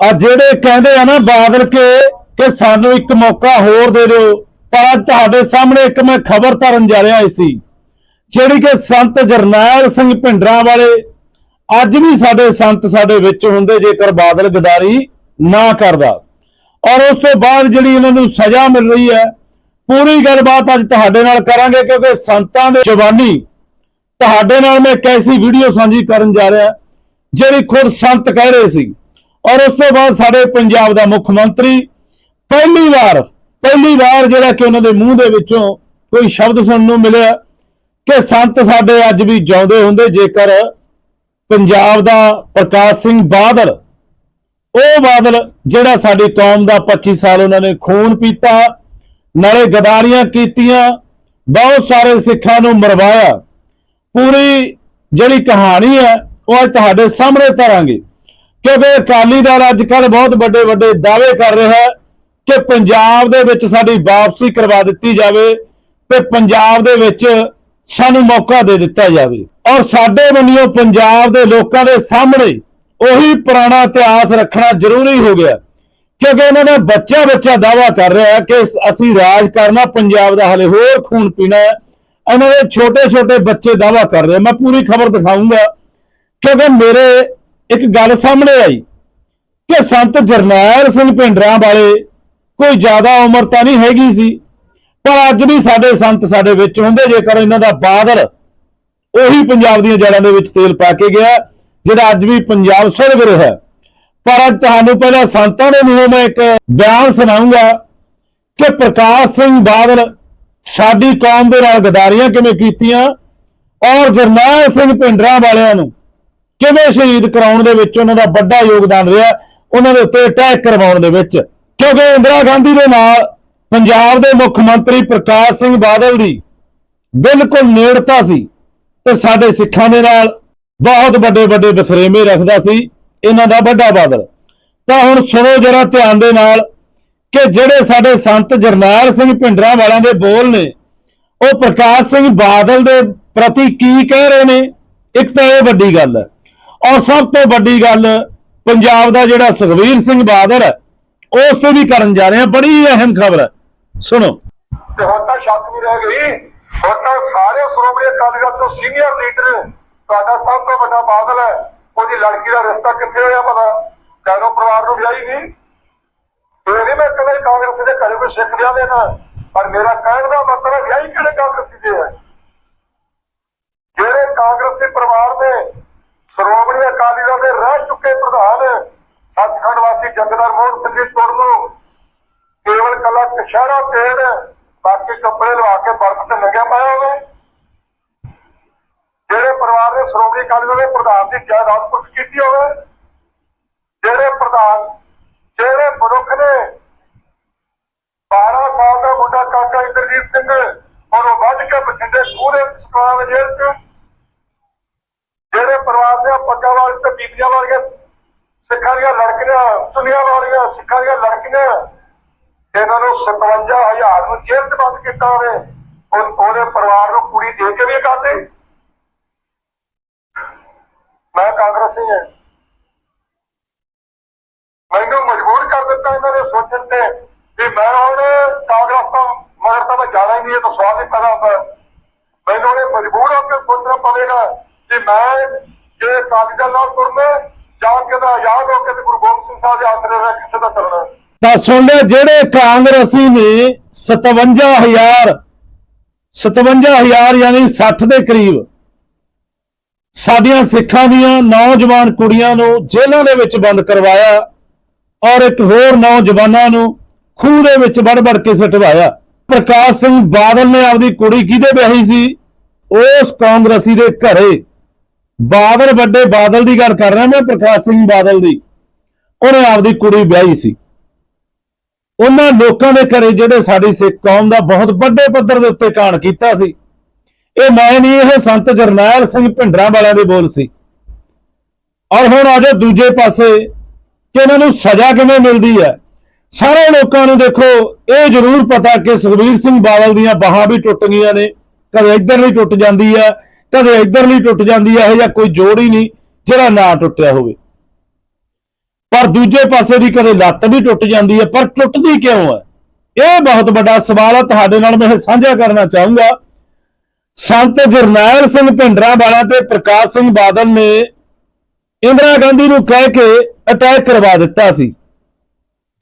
ਆ ਜਿਹੜੇ ਕਹਿੰਦੇ ਆ ਨਾ ਬਾਦਲ ਕੇ, ਕਿ ਸਾਨੂੰ ਇੱਕ ਮੌਕਾ ਹੋਰ ਦੇ ਦਿਓ, ਪਰ ਅੱਜ ਤੁਹਾਡੇ ਸਾਹਮਣੇ ਇੱਕ ਮੈਂ ਖਬਰ ਧਰਨ ਜਾ ਰਿਹਾ ਸੀ, ਜਿਹੜੀ ਕਿ ਸੰਤ ਜਰਨੈਲ ਸਿੰਘ ਭਿੰਡਰਾਂ ਵਾਲੇ ਅੱਜ ਵੀ ਸਾਡੇ ਸੰਤ ਸਾਡੇ ਵਿੱਚ ਹੁੰਦੇ ਜੇਕਰ ਬਾਦਲ ਗਦਾਰੀ ਨਾ ਕਰਦਾ। ਔਰ ਉਸ ਤੋਂ ਬਾਅਦ ਜਿਹੜੀ ਇਹਨਾਂ ਨੂੰ ਸਜ਼ਾ ਮਿਲ ਰਹੀ ਹੈ, ਪੂਰੀ ਗੱਲਬਾਤ ਅੱਜ ਤੁਹਾਡੇ ਨਾਲ ਕਰਾਂਗੇ, ਕਿਉਂਕਿ ਸੰਤਾਂ ਦੇ ਜਵਾਨੀ ਤੁਹਾਡੇ ਨਾਲ ਮੈਂ ਇੱਕ ਐਸੀ ਵੀਡੀਓ ਸਾਂਝੀ ਕਰਨ ਜਾ ਰਿਹਾ, ਜਿਹੜੀ ਖੁਦ ਸੰਤ ਕਹਿ ਰਹੇ ਸੀ। ਔਰ ਉਸ ਤੋਂ ਬਾਅਦ ਸਾਡੇ ਪੰਜਾਬ ਦਾ ਮੁੱਖ ਮੰਤਰੀ ਪਹਿਲੀ ਵਾਰ ਪਹਿਲੀ ਵਾਰ ਜਿਹੜਾ ਕਿ ਉਹਨਾਂ ਦੇ ਮੂੰਹ ਦੇ ਵਿੱਚੋਂ ਕੋਈ ਸ਼ਬਦ ਸੁਣਨ ਨੂੰ ਮਿਲਿਆ ਕਿ ਸੰਤ ਸਾਡੇ ਅੱਜ ਵੀ ਜਿਉਂਦੇ ਹੁੰਦੇ। ਜੇਕਰ ਪੰਜਾਬ ਦਾ ਪ੍ਰਕਾਸ਼ ਸਿੰਘ ਬਾਦਲ, ਉਹ ਬਾਦਲ ਜਿਹੜਾ ਸਾਡੀ ਕੌਮ ਦਾ 25 ਸਾਲ ਉਹਨਾਂ ਨੇ ਖੂਨ ਪੀਤਾ, ਨਾਲੇ ਗਦਾਰੀਆਂ ਕੀਤੀਆਂ, ਬਹੁਤ ਸਾਰੇ ਸਿੱਖਾਂ ਨੂੰ ਮਰਵਾਇਆ, ਪੂਰੀ ਜਿਹੜੀ ਕਹਾਣੀ ਹੈ ਉਹ ਅੱਜ ਤੁਹਾਡੇ ਸਾਹਮਣੇ ਧਰਾਂਗੇ ਕਿਉਂਕਿ ਅਕਾਲੀ ਦਲ ਅੱਜ ਕੱਲ ਬਹੁਤ ਵੱਡੇ ਵੱਡੇ ਦਾਅਵੇ ਕਰ ਰਿਹਾ ਹੈ ਕਿ ਪੰਜਾਬ ਦੇ ਵਿੱਚ ਸਾਡੀ ਵਾਪਸੀ ਕਰਵਾ ਦਿੱਤੀ ਜਾਵੇ ਤੇ ਪੰਜਾਬ ਦੇ ਵਿੱਚ ਸਾਨੂੰ ਮੌਕਾ ਦੇ ਦਿੱਤਾ ਜਾਵੇ। ਔਰ ਸਾਡੇ ਵੱਲੋਂ ਪੰਜਾਬ ਦੇ ਲੋਕਾਂ ਦੇ ਸਾਹਮਣੇ ਉਹੀ ਪੁਰਾਣਾ ਇਤਿਹਾਸ ਰੱਖਣਾ ਜ਼ਰੂਰੀ ਹੋ ਗਿਆ ਕਿਉਂਕਿ ਇਹਨਾਂ ਦਾ ਬੱਚਾ ਬੱਚਾ ਦਾਵਾ ਕਰ ਰਿਹਾ ਹੈ ਕਿ ਅਸੀਂ ਰਾਜ ਕਰਨਾ, ਪੰਜਾਬ ਦਾ ਹਲੇ ਹੋਰ ਖੂਨ ਪੀਣਾ ਇਹਨਾਂ ਦੇ ਛੋਟੇ ਛੋਟੇ ਬੱਚੇ ਦਾਵਾ ਕਰ ਰਹੇ ਮੈਂ ਪੂਰੀ ਖਬਰ ਦਿਖਾਉਂਗਾ ਕਿਉਂਕਿ ਮੇਰੇ ਇੱਕ ਗੱਲ ਸਾਹਮਣੇ ਆਈ ਕਿ ਸੰਤ ਜਰਨੈਲ ਸਿੰਘ ਭਿੰਡਰਾਂ ਵਾਲੇ ਕੋਈ ਜ਼ਿਆਦਾ ਉਮਰ ਤਾਂ ਨਹੀਂ ਹੈਗੀ ਸੀ, ਪਰ ਅੱਜ ਵੀ ਸਾਡੇ ਸੰਤ ਸਾਡੇ ਵਿੱਚ ਹੁੰਦੇ, ਜੇਕਰ ਇਹਨਾਂ ਦਾ ਬਾਦਲ ਉਹੀ ਪੰਜਾਬ ਦੀਆਂ ਜੜ੍ਹਾਂ ਦੇ ਵਿੱਚ ਤੇਲ ਪਾ ਕੇ ਗਿਆ, ਜਿਹੜਾ ਅੱਜ ਵੀ ਪੰਜਾਬ ਸੁਲਗ ਰਿਹਾ ਹੈ। ਪਰ ਅੱਜ ਤੁਹਾਨੂੰ ਪਹਿਲਾਂ ਸੰਤਾਂ ਦੇ ਮੂੰਹੋਂ ਮੈਂ ਇੱਕ ਬਿਆਨ ਸੁਣਾਉਂਗਾ ਕਿ ਪ੍ਰਕਾਸ਼ ਸਿੰਘ ਬਾਦਲ ਸਾਡੀ ਕੌਮ ਦੇ ਨਾਲ ਗਦਾਰੀਆਂ ਕਿਵੇਂ ਕੀਤੀਆਂ ਔਰ ਜਰਨੈਲ ਸਿੰਘ ਭਿੰਡਰਾਂ ਵਾਲਿਆਂ ਨੂੰ ਕਿਵੇਂ ਸ਼ਹੀਦ ਕਰਾਉਣ ਦੇ ਵਿੱਚ ਉਹਨਾਂ ਦਾ ਵੱਡਾ ਯੋਗਦਾਨ ਰਿਹਾ, ਉਹਨਾਂ ਦੇ ਉੱਤੇ ਅਟੈਕ ਕਰਵਾਉਣ ਦੇ ਵਿੱਚ? ਕਿਉਂਕਿ ਇੰਦਰਾ ਗਾਂਧੀ ਦੇ ਨਾਲ ਪੰਜਾਬ ਦੇ ਮੁੱਖ ਮੰਤਰੀ ਪ੍ਰਕਾਸ਼ ਸਿੰਘ ਬਾਦਲ ਦੀ ਬਿਲਕੁਲ ਨੇੜਤਾ ਸੀ ਤੇ ਸਾਡੇ ਸਿੱਖਾਂ ਦੇ ਨਾਲ ਬਹੁਤ ਵੱਡੇ ਵੱਡੇ ਬਥਰੇਮੇ ਰੱਖਦਾ ਸੀ ਇਹਨਾਂ ਦਾ ਵੱਡਾ ਬਾਦਲ। ਤਾਂ ਹੁਣ ਸੁਣੋ ਜਰਾ ਧਿਆਨ ਦੇ ਨਾਲ ਕਿ ਜਿਹੜੇ ਸਾਡੇ ਸੰਤ ਜਰਨੈਲ ਸਿੰਘ ਭਿੰਡਰਾਂ ਵਾਲਿਆਂ ਦੇ ਬੋਲ ਨੇ, ਉਹ ਪ੍ਰਕਾਸ਼ ਸਿੰਘ ਬਾਦਲ ਦੇ ਪ੍ਰਤੀ ਕੀ ਕਹਿ ਰਹੇ ਨੇ? ਇੱਕ ਤਾਂ ਇਹ ਵੱਡੀ ਗੱਲ ਹੈ ਔਰ ਸਭ ਤੋਂ ਵੱਡੀ ਗੱਲ, ਪੰਜਾਬ ਦਾ ਜਿਹੜਾ ਸੁਖਵੀਰ ਸਿੰਘ ਬਾਦਲ, ਉਸ ਤੇ ਵੀ ਕਰਨ ਜਾ ਰਹੇ ਹਾਂ ਬੜੀ ਅਹਿਮ ਖਬਰ। ਸੁਣੋ। ਤੇ ਹੁਣ ਤਾਂ ਸ਼ੱਕ ਨਹੀਂ ਰਹਿ ਗਈ। ਹੁਣ ਤਾਂ ਸਾਰੇ ਸ਼੍ਰੋਮਣੀ ਅਕਾਲੀ ਦਲ ਤੋਂ ਸੀਨੀਅਰ ਲੀਡਰ ਤੁਹਾਡਾ ਸਭ ਤੋਂ ਵੱਡਾ ਬਾਦਲ ਹੈ। ਉਹਦੀ ਲੜਕੀ ਦਾ ਰਿਸ਼ਤਾ ਕਿੱਥੇ ਹੋਇਆ ਪਤਾ? ਕੈਰੋ ਪਰਿਵਾਰ ਨੂੰ ਵਿਆਹੀ ਨਹੀਂ। ਇਹ ਮੈਂ ਕਦੇ ਕਾਂਗਰਸ ਦੇ ਘਰੇ ਕੋਈ ਸਿੱਖ ਲਿਆ ਦੇਣਾ। ਪਰ ਮੇਰਾ ਕਹਿਣ ਦਾ ਮਤਲਬ ਹੈ, ਵਿਆਹੀ ਕਿਹੜੇ ਕਾਂਗਰਸੀ ਦੇ ਹੈ? ਜਿਹੜੇ ਕਾਂਗਰਸੀ ਪਰਿਵਾਰ ਨੇ ਸ਼੍ਰੋਮਣੀ ਅਕਾਲੀ ਦਲ ਦੇ ਰਹਿ ਚੁੱਕੇ ਪ੍ਰਧਾਨ, ਸੱਚਖੰਡ ਵਾਸੀ ਜਗਦਰ ਮੋਹਨ ਸਿੰਘ ਜੀ ਤੁਰਨੋਂ ਕੇਵਲ ਕੱਲਾ ਕਸ਼ਹਿਰਾ ਤੇਲ ਬਾਕੀ ਕੱਪੜੇ ਲਵਾ ਕੇ ਬਰਫ਼ ਤੇ ਲੱਗਿਆ ਪਾਇਆ ਹੋਵੇ। ਜਿਹੜੇ ਪਰਿਵਾਰ ਨੇ ਸ਼੍ਰੋਮਣੀ ਅਕਾਲੀ ਦਲ ਦੇ ਪ੍ਰਧਾਨ ਦੀ ਜਾਇਦਾਦ ਕੁਝ ਕੀਤੀ ਹੋਵੇ, ਜਿਹੜੇ ਪ੍ਰਧਾਨ, ਜਿਹੜੇ ਮਨੁੱਖ ਨੇ 12 ਸਾਲ ਦਾ ਮੁੰਡਾ ਕਾਕਾ ਇੰਦਰਜੀਤ ਸਿੰਘ ਉਹਨੂੰ ਵੱਢ ਕੇ ਬਠਿੰਡੇ ਖੂਹ ਦੇ ਸਕਾਲ ਜੇਲ੍ਹ ਚ ਜਿਹੜੇ ਪਰਿਵਾਰ ਦੇ ਪੱਗਾਂ ਵਾਲੇ ਤੇ ਬੀਬੀਆਂ ਵਾਲੀਆਂ ਸਿੱਖਾਂ ਦੀਆਂ ਲੜਕੀਆਂ ਸੁਨੀਆਂ ਵਾਲੀਆਂ ਸਿੱਖਾਂ ਦੀਆਂ ਲੜਕੀਆਂ ਇਹਨਾਂ ਨੂੰ 57000 ਨੂੰ ਜੇਲ੍ਹ 'ਚ ਬੰਦ ਕੀਤਾ ਹੋਵੇ, ਉਹ ਉਹਦੇ ਪਰਿਵਾਰ ਨੂੰ ਕੁੜੀ ਦੇ ਕੇ ਵੀ ਕਰਦੇ ਮੈਂ ਕਾਂਗਰਸੀ ਹਾਂ। ਮੈਨੂੰ ਮਜਬੂਰ ਕਰ ਦਿੱਤਾ ਇਹਨਾਂ ਨੇ ਸੋਚਣ ਤੇ ਵੀ ਮੈਂ ਹੁਣ ਕਾਂਗਰਸ ਤੋਂ ਮਗਰ ਤਾਂ ਮੈਂ ਜਾਣਾ ਹੀ ਨਹੀਂ, ਇਹ ਤਾਂ ਸਵਾਲ ਹੀ ਪੈਦਾ ਹੁੰਦਾ। ਮੈਨੂੰ ਇਹ ਮਜਬੂਰ ਹੋ ਕੇ ਸੋਚਣਾ ਪਵੇਗਾ ਕਿ ਮੈਂ ਜੇ ਕਾਂਗਰਸ ਨਾਲ ਤੁਰਨਾ ਜਾਂ ਕਿ ਦਾ ਆਜ਼ਾਦ ਹੋ ਕੇ ਤੇ ਗੁਰੂ ਗੋਬਿੰਦ ਸਿੰਘ ਸਾਹਿਬ ਦੇ ਆਸਰੇ ਰਹਿ ਕਿਸੇ ਦਾ ਕਰਨਾ ਤਾਂ ਸੁਣ ਲੈ, ਜਿਹੜੇ ਕਾਂਗਰਸੀ ਨੇ 57000 57000 ਯਾਨੀ 60 ਦੇ ਕਰੀਬ ਸਾਡੀਆਂ ਸਿੱਖਾਂ ਦੀਆਂ ਨੌਜਵਾਨ ਕੁੜੀਆਂ ਨੂੰ ਜੇਲ੍ਹਾਂ ਦੇ ਵਿੱਚ ਬੰਦ ਕਰਵਾਇਆ ਔਰ ਇੱਕ ਹੋਰ ਨੌਜਵਾਨਾਂ ਨੂੰ ਖੂਹ ਦੇ ਵਿੱਚ ਵੜ-ਵੜ ਕੇ ਸਟਵਾਇਆ। ਪ੍ਰਕਾਸ਼ ਸਿੰਘ ਬਾਦਲ ਨੇ ਆਪਦੀ ਕੁੜੀ ਕਿਹਦੇ ਵਿਆਹੀ ਸੀ? ਉਸ ਕਾਂਗਰਸੀ ਦੇ ਘਰੇ। ਬਾਦਲ ਵੱਡੇ ਬਾਦਲ ਦੀ ਗੱਲ ਕਰ ਰਿਹਾ ਮੈਂ, ਪ੍ਰਕਾਸ਼ ਸਿੰਘ ਬਾਦਲ ਦੀ। ਉਹਨੇ ਆਪਦੀ ਕੁੜੀ ਵਿਆਹੀ ਸੀ। ਉਹਨਾਂ ਲੋਕਾਂ ਦੇ ਘਰੇ ਜਿਹੜੇ ਸਾਡੀ ਸਿੱਖ ਕੌਮ ਦਾ ਬਹੁਤ ਵੱਡੇ ਪੱਧਰ ਦੇ ਉੱਤੇ ਕਾਣ ਕੀਤਾ ਸੀ। ਇਹ ਮੈਂ ਨਹੀਂ, ਇਹ ਸੰਤ ਜਰਨੈਲ ਸਿੰਘ ਭਿੰਡਰਾਂ ਵਾਲਿਆਂ ਦੇ ਬੋਲ ਸੀ। ਔਰ ਹੁਣ ਆ ਆਜੋ ਦੂਜੇ ਪਾਸੇ, ਕਿ ਇਹਨਾਂ ਨੂੰ ਸਜ਼ਾ ਕਿਵੇਂ ਮਿਲਦੀ ਹੈ? ਸਾਰੇ ਲੋਕਾਂ ਨੂੰ ਦੇਖੋ, ਇਹ ਜ਼ਰੂਰ ਪਤਾ ਕਿ ਸੁਖਬੀਰ ਸਿੰਘ ਬਾਦਲ ਦੀਆਂ ਬਾਹਾਂ ਵੀ ਟੁੱਟ ਗਈਆਂ ਨੇ। ਕਦੇ ਇੱਧਰ ਨਹੀਂ ਟੁੱਟ ਜਾਂਦੀ ਹੈ, ਕਦੇ ਇੱਧਰ ਨਹੀਂ ਟੁੱਟ ਜਾਂਦੀ ਹੈ ਇਹ ਜਾਂ ਕੋਈ ਜੋੜ ਹੀ ਨਹੀਂ ਜਿਹੜਾ ਨਾ ਟੁੱਟਿਆ ਹੋਵੇ। ਪਰ ਦੂਜੇ ਪਾਸੇ ਦੀ ਕਦੇ ਲੱਤ ਵੀ ਟੁੱਟ ਜਾਂਦੀ ਹੈ, ਪਰ ਟੁੱਟਦੀ ਕਿਉਂ ਹੈ? ਇਹ ਬਹੁਤ ਵੱਡਾ ਸਵਾਲ ਹੈ ਤੁਹਾਡੇ ਨਾਲ ਮੈਂ ਇਹ ਸਾਂਝਾ ਕਰਨਾ ਚਾਹੂੰਗਾ। ਸੰਤ ਜਰਨੈਲ ਸਿੰਘ ਭਿੰਡਰਾਂ ਵਾਲਾ ਤੇ ਪ੍ਰਕਾਸ਼ ਸਿੰਘ ਬਾਦਲ ਨੇ ਇੰਦਰਾ ਗਾਂਧੀ ਨੂੰ ਕਹਿ ਕੇ ਅਟੈਕ ਕਰਵਾ ਦਿੱਤਾ ਸੀ।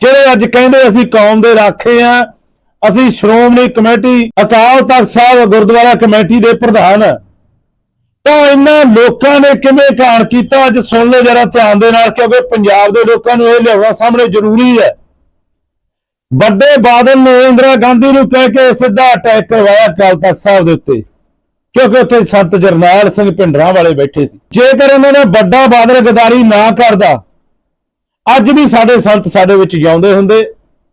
ਜਿਹੜੇ ਅੱਜ ਕਹਿੰਦੇ ਅਸੀਂ ਕੌਮ ਦੇ ਰਾਖੇ ਆ, ਅਸੀਂ ਸ਼੍ਰੋਮਣੀ ਕਮੇਟੀ ਅਕਾਲ ਤਖਤ ਸਾਹਿਬ ਗੁਰਦੁਆਰਾ ਕਮੇਟੀ ਦੇ ਪ੍ਰਧਾਨ ਆ। ਤਾਂ ਇਹਨਾਂ ਲੋਕਾਂ ਨੇ ਕਿਵੇਂ ਘਾਣ ਕੀਤਾ? ਅੱਜ ਸੁਣ ਲਓ ਜਰਾ ਧਿਆਨ ਦੇ ਨਾਲ, ਕਿਉਂਕਿ ਪੰਜਾਬ ਦੇ ਲੋਕਾਂ ਨੂੰ ਇਹ ਲਿਆਉਣਾ ਸਾਹਮਣੇ ਜ਼ਰੂਰੀ ਹੈ। ਵੱਡੇ ਬਾਦਲ ਨੇ ਇੰਦਰਾ ਗਾਂਧੀ ਨੂੰ ਕਹਿ ਕੇ ਸਿੱਧਾ ਅਟੈਕ ਕਰਵਾਇਆ ਅਕਾਲ ਤਖਤ ਸਾਹਿਬ ਦੇ ਉੱਤੇ, ਕਿਉਂਕਿ ਉੱਥੇ ਸੰਤ ਜਰਨੈਲ ਸਿੰਘ ਭਿੰਡਰਾਂ ਵਾਲੇ ਬੈਠੇ ਸੀ। ਜੇਕਰ ਇਹਨਾਂ ਨੇ ਵੱਡਾ ਬਾਦਲ ਗਦਾਰੀ ਨਾ ਕਰਦਾ, ਅੱਜ ਵੀ ਸਾਡੇ ਸੰਤ ਸਾਡੇ ਵਿੱਚ ਜਿਉਂਦੇ ਹੁੰਦੇ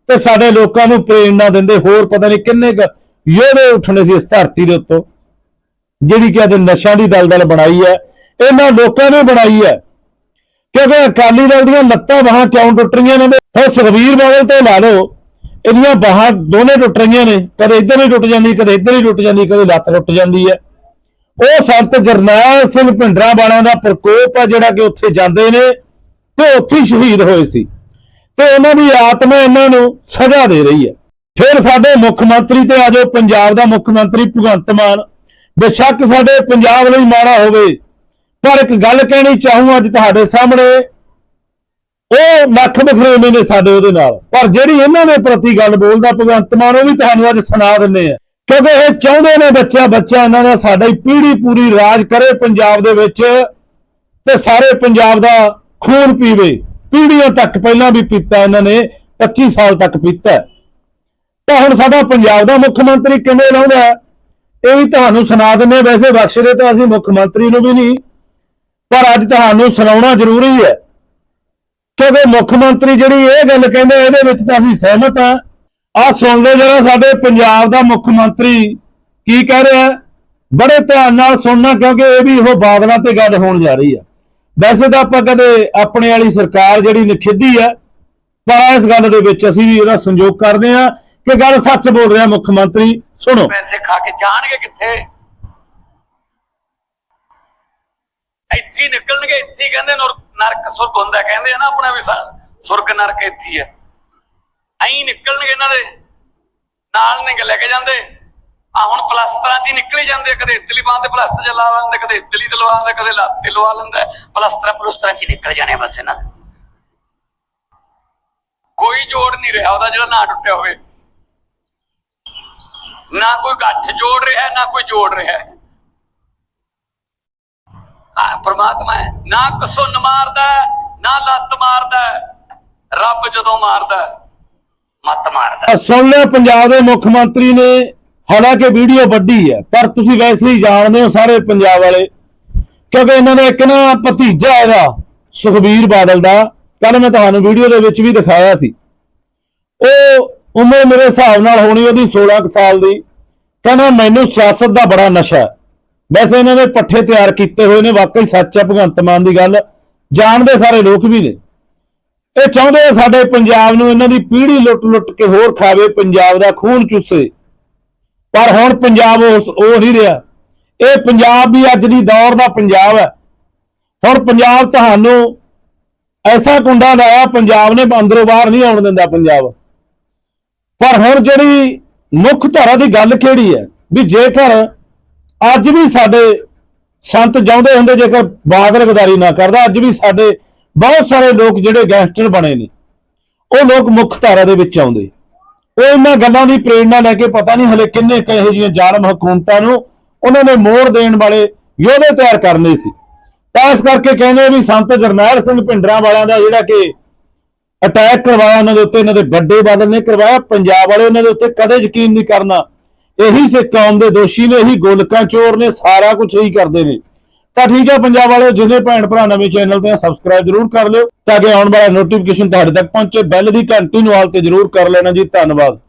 ਤੇ ਸਾਡੇ ਲੋਕਾਂ ਨੂੰ ਪ੍ਰੇਰਣਾ ਦਿੰਦੇ, ਹੋਰ ਪਤਾ ਨਹੀਂ ਕਿੰਨੇ ਕੁ ਯੋਧੇ ਉੱਠਣੇ ਸੀ ਇਸ ਧਰਤੀ ਦੇ ਉੱਤੋਂ। ਜਿਹੜੀ ਕਿ ਅੱਜ ਨਸ਼ਿਆਂ ਦੀ ਦਲਦਲ ਬਣਾਈ ਹੈ, ਇਹਨਾਂ ਲੋਕਾਂ ਨੇ ਬਣਾਈ ਹੈ। ਕਿਉਂਕਿ ਅਕਾਲੀ ਦਲ ਦੀਆਂ ਲੱਤਾਂ ਬਾਹਾਂ ਕਿਉਂ ਟੁੱਟ ਰਹੀਆਂ ਇਹਨਾਂ ਦੇ ਫਿਰ ਸੁਖਬੀਰ ਬਾਦਲ ਤੇ ਲਾ ਲਓ, ਇਹਦੀਆਂ ਬਾਹਾਂ ਦੋਨੇ ਟੁੱਟ ਰਹੀਆਂ ਨੇ, ਕਦੇ ਇੱਧਰ ਹੀ ਟੁੱਟ ਜਾਂਦੀ, ਕਦੇ ਇੱਧਰ ਹੀ ਟੁੱਟ ਜਾਂਦੀ, ਕਦੇ ਲੱਤ ਟੁੱਟ ਜਾਂਦੀ ਹੈ। ਉਹ ਸੰਤ ਜਰਨੈਲ ਸਿੰਘ ਭਿੰਡਰਾਂ ਵਾਲਿਆਂ ਦਾ ਪ੍ਰਕੋਪ ਆ ਜਿਹੜਾ ਕਿ ਉੱਥੇ ਜਾਂਦੇ ਨੇ ਤੇ ਉੱਥੇ ਸ਼ਹੀਦ ਹੋਏ ਸੀ। ਤੇ ਉਹਨਾਂ ਦੀ ਆਤਮਾ ਇਹਨਾਂ ਨੂੰ ਸਜ਼ਾ ਦੇ ਰਹੀ ਹੈ। ਫਿਰ ਸਾਡੇ ਮੁੱਖ ਮੰਤਰੀ ਤੇ ਆਜੋ ਪੰਜਾਬ ਦਾ ਮੁੱਖ ਮੰਤਰੀ ਭਗਵੰਤ ਮਾਨ। ਬੇਸ਼ੱਕ ਸਾਡੇ ਪੰਜਾਬ ਲਈ ਮਾੜਾ ਹੋਵੇ, ਪਰ ਇੱਕ ਗੱਲ ਕਹਿਣੀ ਚਾਹੂੰ ਅੱਜ ਤੁਹਾਡੇ ਸਾਹਮਣੇ, ਉਹ ਲੱਖ ਬਖਰੇਵੇਂ ਨੇ ਸਾਡੇ ਉਹਦੇ ਨਾਲ। ਪਰ ਜਿਹੜੀ ਇਹਨਾਂ ਦੇ ਪ੍ਰਤੀ ਗੱਲ ਬੋਲਦਾ ਭਗਵੰਤ ਮਾਨ, ਉਹ ਵੀ ਤੁਹਾਨੂੰ ਅੱਜ ਸੁਣਾ ਦਿੰਨੇ ਆ ਕਿਉਂਕਿ ਇਹ ਚਾਹੁੰਦੇ ਨੇ ਬੱਚਾ ਬੱਚਾ ਇਹਨਾਂ ਦਾ ਸਾਡਾ ਹੀ ਪੀੜੀ ਪੂਰੀ ਰਾਜ ਕਰੇ ਪੰਜਾਬ ਦੇ ਵਿੱਚ ਤੇ ਸਾਰੇ ਪੰਜਾਬ ਦਾ ਖੂਨ ਪੀਵੇ। ਪੀੜੀਆਂ ਤੱਕ ਪਹਿਲਾਂ ਵੀ ਪੀਤਾ ਇਹਨਾਂ ਨੇ 25 ਸਾਲ ਤੱਕ ਪੀਤਾ। ਤਾਂ ਹੁਣ ਸਾਡਾ ਪੰਜਾਬ ਦਾ ਮੁੱਖ ਮੰਤਰੀ ਕਿਵੇਂ ਲਾਉਂਦਾ ਇਹ ਵੀ ਤੁਹਾਨੂੰ ਸੁਣਾ ਦਿੰਨੇ ਵੈਸੇ ਬਖਸ਼ਦੇ ਤਾਂ ਅਸੀਂ ਮੁੱਖ ਮੰਤਰੀ ਨੂੰ ਵੀ ਨਹੀਂ, ਪਰ ਅੱਜ ਤੁਹਾਨੂੰ ਸੁਣਾਉਣਾ ਜ਼ਰੂਰੀ ਹੈ। ਕਿਉਂਕਿ ਮੁੱਖ ਮੰਤਰੀ ਜਿਹੜੀ ਇਹ ਗੱਲ ਕਹਿੰਦੇ ਇਹਦੇ ਵਿੱਚ ਤਾਂ ਅਸੀਂ ਸਹਿਮਤ ਹਾਂ। ਆਹ ਸੁਣ ਲਓ ਜਰਾ ਸਾਡੇ ਪੰਜਾਬ ਦਾ ਮੁੱਖ ਮੰਤਰੀ ਕੀ ਕਹਿ ਰਿਹਾ ਬੜੇ ਧਿਆਨ ਨਾਲ ਸੁਣਨਾ, ਕਿਉਂਕਿ ਇਹ ਵੀ ਉਹ ਬਾਦਲਾਂ ਤੇ ਗੱਲ ਹੋਣ ਜਾ ਰਹੀ ਹੈ। ਵੈਸੇ ਤਾਂ ਆਪਾਂ ਕਦੇ ਆਪਣੇ ਵਾਲੀ ਸਰਕਾਰ ਜਿਹੜੀ ਨਖਿੱਧੀ ਹੈ, ਪਰ ਇਸ ਗੱਲ ਦੇ ਵਿੱਚ ਅਸੀਂ ਵੀ ਇਹਦਾ ਸੰਯੋਗ ਕਰਦੇ ਹਾਂ। ਕਿ ਗੱਲ ਸੱਚ ਬੋਲ ਰਿਹਾ ਮੁੱਖ ਮੰਤਰੀ? ਸੁਣੋ। ਪੈਸੇ ਖਾ ਕੇ ਜਾਣਗੇ ਕਿੱਥੇ? ਇੱਥੇ ਨਿਕਲਣਗੇ, ਇੱਥੇ ਕਹਿੰਦੇ ਨਰਕ ਸੁਰਗ ਹੁੰਦਾ, ਕਹਿੰਦੇ ਆ ਨਾ ਆਪਣਾ ਵੀ ਸੁਰਗ ਨਰਕ ਇੱਥੇ ਹੈ ਐਂ ਨਿਕਲਣਗੇ ਇਹਨਾਂ ਦੇ। ਨਾਲ ਨਿਕ ਲੈ ਕੇ ਜਾਂਦੇ। ਆ ਹੁਣ ਪਲਸਤਰਾਂ 'ਚ ਹੀ ਨਿਕਲ ਜਾਂਦੇ ਕਦੇ ਇਤਲੀ ਬਾਂਹ ਤੇ ਪਲਸਤਰ ਚ ਲਾ ਲੈਂਦੇ, ਕਦੇ ਇਤਲੀ ਤੇ ਲਵਾ ਲੈਂਦੇ, ਕਦੇ ਲੱਤ ਤੇ ਲਵਾ ਲੈਂਦਾ। ਪਲਸਤਰਾਂ ਪਲਸਤਰਾਂ 'ਚ ਹੀ ਨਿਕਲ ਜਾਣੇ ਬਸ ਇਹਨਾਂ ਦੇ। ਕੋਈ ਜੋੜ ਨਹੀਂ ਰਿਹਾ ਉਹਦਾ ਜਿਹੜਾ ਨਾ ਟੁੱਟਿਆ ਹੋਵੇ। ਨਾ ਕੋਈ ਗੱਠ ਜੋੜ ਰਿਹਾ ਨਾ ਕੋਈ ਜੋੜ ਰਿਹਾ ਹੈ। ਪ੍ਰਮਾਤਮਾ ਹੈ ਨਾ ਕਸੁੰਨ ਮਾਰਦਾ ਨਾ ਲੱਤ ਮਾਰਦਾ ਰੱਬ ਜਦੋਂ ਮਾਰਦਾ ਹੈ, ਮਾਰਦਾ ਸੁਣ ਲਿਆ ਪੰਜਾਬ ਦੇ ਮੁੱਖ ਮੰਤਰੀ ਨੇ ਹਾਲਾਂਕਿ ਵੀਡੀਓ ਵੱਡੀ ਹੈ ਪਰ ਤੁਸੀਂ ਵੈਸੇ ਹੀ ਜਾਣਦੇ ਹੋ ਸਾਰੇ ਪੰਜਾਬ ਵਾਲੇ ਕਿਉਂਕਿ ਇਹਨਾਂ ਦਾ ਇੱਕ ਨਾ ਭਤੀਜਾ ਹੈਗਾ ਸੁਖਬੀਰ ਬਾਦਲ ਦਾ ਕੱਲ ਮੈਂ ਤੁਹਾਨੂੰ ਵੀਡੀਓ ਦੇ ਵਿੱਚ ਵੀ ਦਿਖਾਇਆ ਸੀ। ਉਹ ਉਮਰ ਮੇਰੇ ਹਿਸਾਬ ਨਾਲ ਹੋਣੀ ਉਹਦੀ 16 ਕੁ ਸਾਲ ਦੀ। ਕਹਿੰਦਾ, ਮੈਨੂੰ ਸਿਆਸਤ ਦਾ ਬੜਾ ਨਸ਼ਾ ਹੈ। ਵੈਸੇ ਇਹਨਾਂ ਨੇ ਪੱਠੇ ਤਿਆਰ ਕੀਤੇ ਹੋਏ ਨੇ। ਵਾਕਈ ਸੱਚ ਹੈ, ਭਗਵੰਤ ਮਾਨ ਦੀ ਗੱਲ। ਜਾਣਦੇ ਸਾਰੇ ਲੋਕ ਵੀ ਨੇ। ਇਹ ਚਾਹੁੰਦੇ ਆ ਸਾਡੇ ਪੰਜਾਬ ਨੂੰ ਇਹਨਾਂ ਦੀ ਪੀੜ੍ਹੀ ਲੁੱਟ-ਲੁੱਟ ਕੇ ਹੋਰ ਖਾਵੇ, ਪੰਜਾਬ ਦਾ ਖੂਨ ਚੂਸੇ। ਪਰ ਹੁਣ ਪੰਜਾਬ ਉਸ ਉਹ ਨਹੀਂ ਰਿਹਾ। ਇਹ ਪੰਜਾਬ ਵੀ ਅੱਜ ਦੀ ਦੌਰ ਦਾ ਪੰਜਾਬ ਹੈ। ਹੁਣ ਪੰਜਾਬ ਤੁਹਾਨੂੰ ਐਸਾ ਕੁੰਡਾ ਲਾਇਆ, ਪੰਜਾਬ ਨੇ ਅੰਦਰੋਂ ਬਾਹਰ ਨਹੀਂ ਆਉਣ ਦਿੰਦਾ ਪੰਜਾਬ। ਪਰ ਹੁਣ ਜਿਹੜੀ ਮੁੱਖ ਧਾਰਾ ਦੀ ਗੱਲ ਕਿਹੜੀ ਹੈ? ਵੀ ਜੇਕਰ ਅੱਜ ਵੀ ਸਾਡੇ ਸੰਤ ਚਾਹੁੰਦੇ ਹੁੰਦੇ, ਜੇਕਰ ਬਾਦਲ ਗਦਾਰੀ ਨਾ ਕਰਦਾ, ਅੱਜ ਵੀ ਸਾਡੇ ਬਹੁਤ ਸਾਰੇ ਲੋਕ ਜਿਹੜੇ ਗੈਂਗਸਟਰ ਬਣੇ ਨੇ, ਉਹ ਲੋਕ ਮੁੱਖ ਧਾਰਾ ਦੇ ਵਿੱਚ ਆਉਂਦੇ। ਉਹ ਇਹਨਾਂ ਗੱਲਾਂ ਦੀ ਪ੍ਰੇਰਣਾ ਲੈ ਕੇ ਪਤਾ ਨਹੀਂ ਹਲੇ ਕਿੰਨੇ ਕਹੇ ਜਿਹੀਆਂ ਜ਼ਾਲਮ ਹਕੂਮਤਾਂ ਨੂੰ ਉਹਨਾਂ ਨੇ ਮੋੜ ਦੇਣ ਵਾਲੇ ਯੋਧੇ ਤਿਆਰ ਕਰਨੇ ਸੀ। ਤਾਂ ਇਸ ਕਰਕੇ ਕਹਿੰਦੇ ਵੀ ਸੰਤ ਜਰਨੈਲ ਸਿੰਘ ਭਿੰਡਰਾਂ ਵਾਲਿਆਂ ਦਾ ਜਿਹੜਾ ਕਿ ਅਟੈਕ ਕਰਵਾਇਆ ਉਹਨਾਂ ਦੇ ਉੱਤੇ, ਇਹਨਾਂ ਦੇ ਵੱਡੇ ਬਾਦਲ ਨੇ ਕਰਵਾਇਆ, ਪੰਜਾਬ ਵਾਲੇ ਉਹਨਾਂ ਦੇ ਉੱਤੇ ਕਦੇ ਯਕੀਨ ਨਹੀਂ ਕਰਨਾ। ਇਹੀ ਸੇ ਕੌਮ ਦੇ ਦੋਸ਼ੀ ਨੇ, ਇਹੀ ਗੋਲਕਾਂ ਚੋਰ ਨੇ, ਸਾਰਾ ਕੁਝ ਇਹੀ ਕਰਦੇ ਨੇ। ਤਾਂ ਠੀਕ ਹੈ ਪੰਜਾਬ ਵਾਲਿਓ, ਜਿੰਨੇ ਭੈਣ ਭਰਾ ਨਵੇਂ ਚੈਨਲ ਤੇ ਸਬਸਕ੍ਰਾਈਬ ਜਰੂਰ ਕਰ ਲਿਓ, ਤਾਂ ਕਿ ਆਉਣ ਵਾਲਾ ਨੋਟੀਫਿਕੇਸ਼ਨ ਤੁਹਾਡੇ ਤੱਕ ਪਹੁੰਚੇ। ਬੈਲ ਦੀ ਘੰਟੀ ਨੂੰ ਆਲ ਤੇ ਜਰੂਰ ਕਰ ਲੈਣਾ ਜੀ। ਧੰਨਵਾਦ।